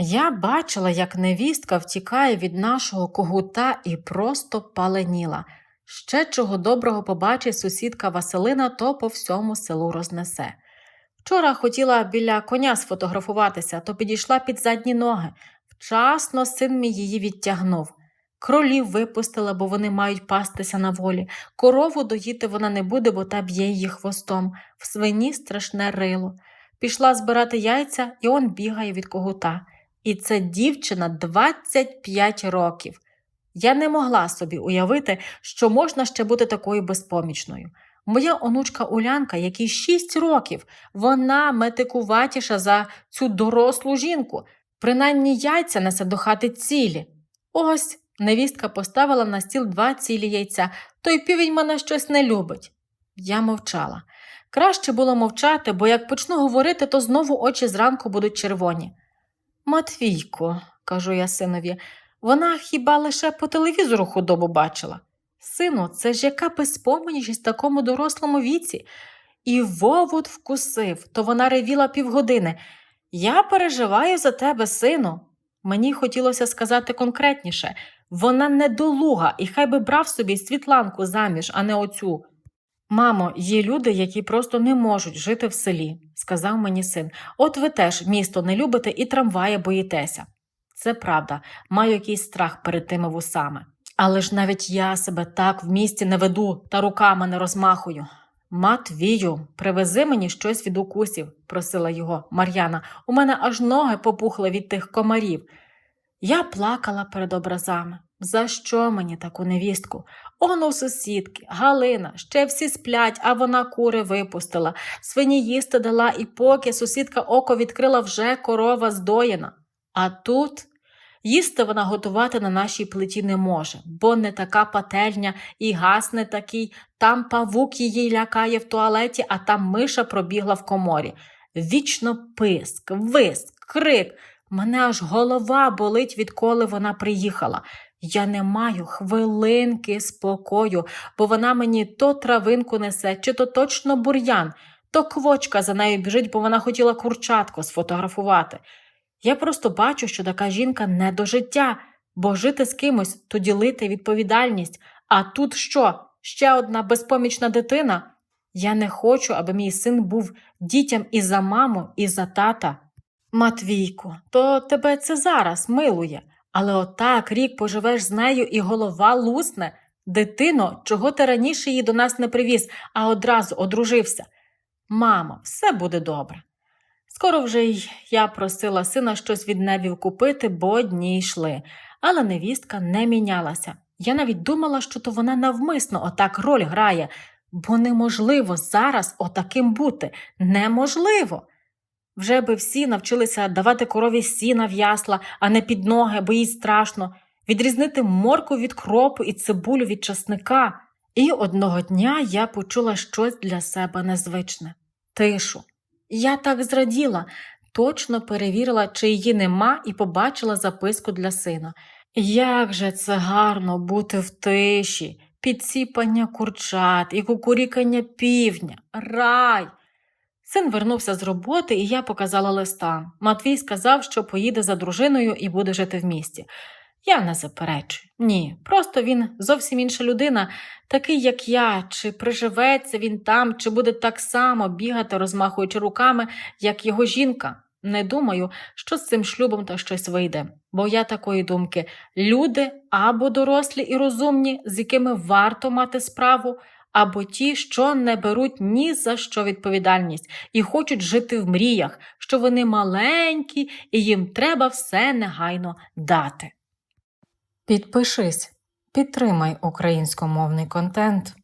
Я бачила, як невістка втікає від нашого когута і просто паленіла. Ще чого доброго побачить сусідка Василина, то по всьому селу рознесе. Вчора хотіла біля коня сфотографуватися, то підійшла під задні ноги. Вчасно син мій її відтягнув. Кролів випустила, бо вони мають пастися на волі. Корову доїти вона не буде, бо та б'є її хвостом. В свині страшне рило. Пішла збирати яйця, і он бігає від когута. І це дівчина 25 років. Я не могла собі уявити, що можна ще бути такою безпомічною. Моя онучка Улянка, якій 6 років, вона метикуватіша за цю дорослу жінку. Принаймні яйця несе до хати цілі. Ось невістка поставила на стіл два цілі яйця, той півень мене щось не любить. Я мовчала. Краще було мовчати, бо як почну говорити, то знову очі зранку будуть червоні. Матвійко, кажу я синові, вона хіба лише по телевізору худобу бачила? Сину, це ж яка безпомність в такому дорослому віці. І вовод вкусив, то вона ревіла півгодини. Я переживаю за тебе, сину. Мені хотілося сказати конкретніше вона недолуга, і хай би брав собі Світланку заміж, а не оцю. Мамо, є люди, які просто не можуть жити в селі, сказав мені син. От ви теж місто не любите і трамвая боїтеся. Це правда, маю якийсь страх перед тими вусами. Але ж навіть я себе так в місті не веду та руками не розмахую. Матвію, привези мені щось від укусів, просила його Мар'яна. У мене аж ноги попухли від тих комарів. Я плакала перед образами. За що мені таку невістку? Он у сусідки, Галина, ще всі сплять, а вона кури випустила. Свині їсти дала, і поки сусідка око відкрила, вже корова здоєна. А тут їсти вона готувати на нашій плиті не може, бо не така пательня і газ не такий. Там павук її лякає в туалеті, а там миша пробігла в коморі. Вічно писк, виск, крик. Мене аж голова болить, відколи вона приїхала. Я не маю хвилинки спокою, бо вона мені то травинку несе, чи то точно бур'ян, то квочка за нею біжить, бо вона хотіла курчатку сфотографувати. Я просто бачу, що така жінка не до життя, бо жити з кимось то ділити відповідальність. А тут що? Ще одна безпомічна дитина? Я не хочу, аби мій син був дітям і за маму, і за тата. Матвійко, то тебе це зараз милує, але отак рік поживеш з нею і голова лусне. Дитино, чого ти раніше її до нас не привіз, а одразу одружився? Мамо, все буде добре. Скоро вже й я просила сина щось від невів купити, бо дні йшли, але невістка не мінялася. Я навіть думала, що то вона навмисно отак роль грає, бо неможливо зараз отаким бути. Неможливо. Вже би всі навчилися давати корові сіна в ясла, а не під ноги, бо їй страшно, відрізнити морку від кропу і цибулю від часника. І одного дня я почула щось для себе незвичне тишу. Я так зраділа, точно перевірила, чи її нема, і побачила записку для сина. Як же це гарно бути в тиші, підсіпання курчат і кукурікання півня, рай. Син вернувся з роботи, і я показала листа. Матвій сказав, що поїде за дружиною і буде жити в місті. Я не заперечую. Ні, просто він зовсім інша людина, такий, як я, чи приживеться він там, чи буде так само бігати, розмахуючи руками, як його жінка. Не думаю, що з цим шлюбом та щось вийде, бо я такої думки люди або дорослі і розумні, з якими варто мати справу, або ті, що не беруть ні за що відповідальність і хочуть жити в мріях, що вони маленькі і їм треба все негайно дати. Підпишись, підтримай українськомовний контент.